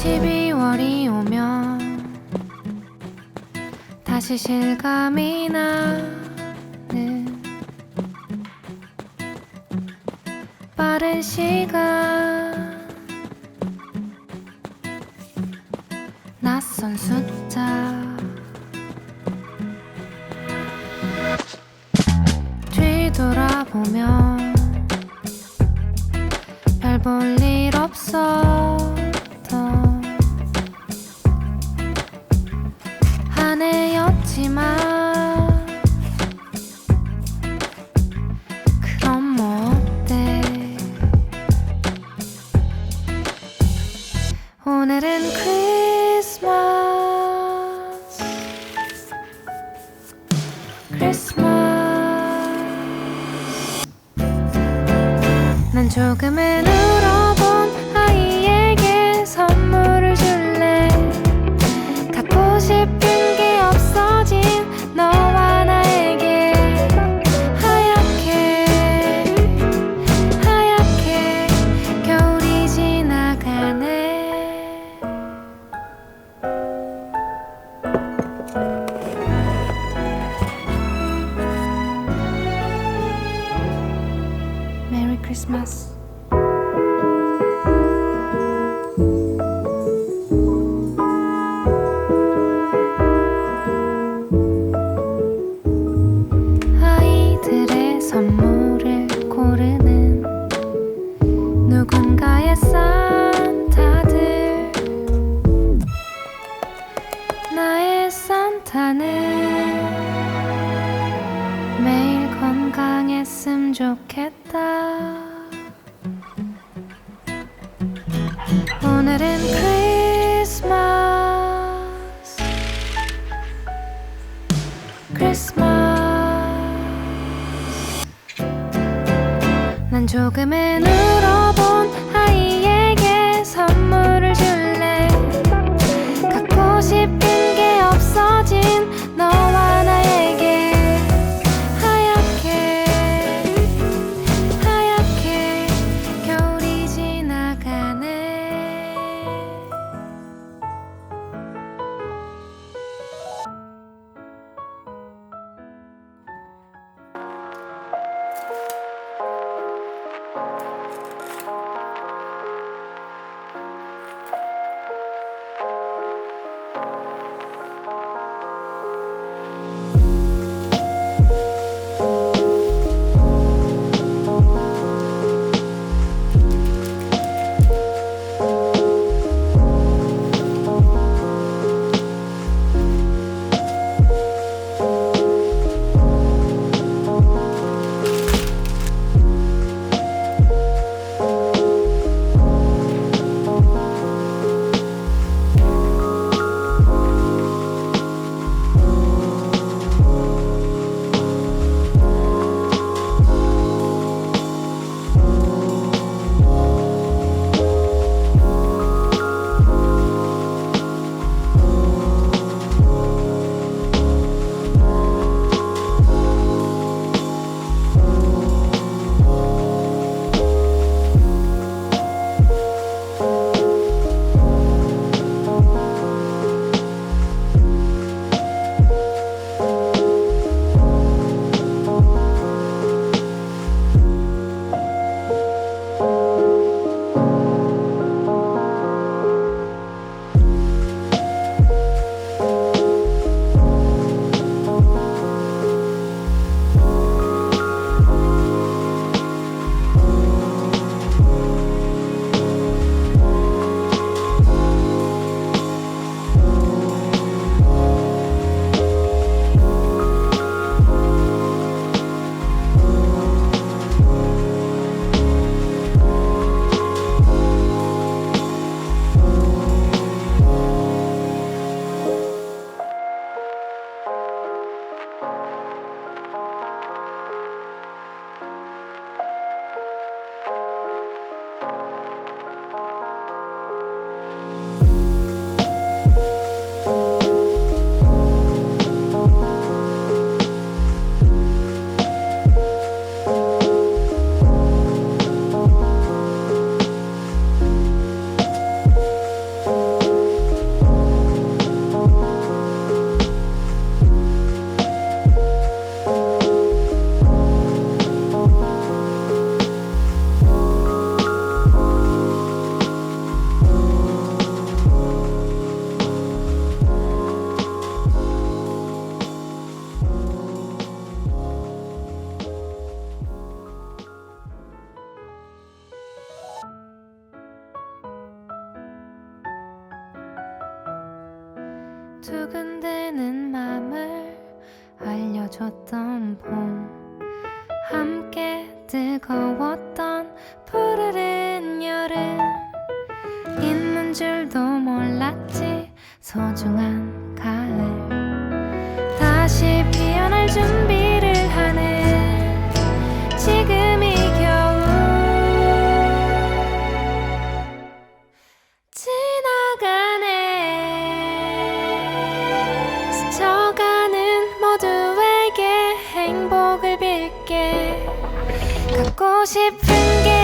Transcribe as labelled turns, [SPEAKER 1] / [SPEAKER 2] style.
[SPEAKER 1] 12월이 오면 다시 실감이 나는 빠른 시간. 낯선 숫자. 뒤돌아보면 오늘은 크리스마스. 크리스마스. 난 조금은 울어 메리 오늘은 크리스마스. 크리스마스. 난 조금은 울어본 두근대는 맘을 알려줬던 봄. 함께 뜨거웠던 푸르른 여름. 있는 줄도 몰랐지 소중한 싶은 게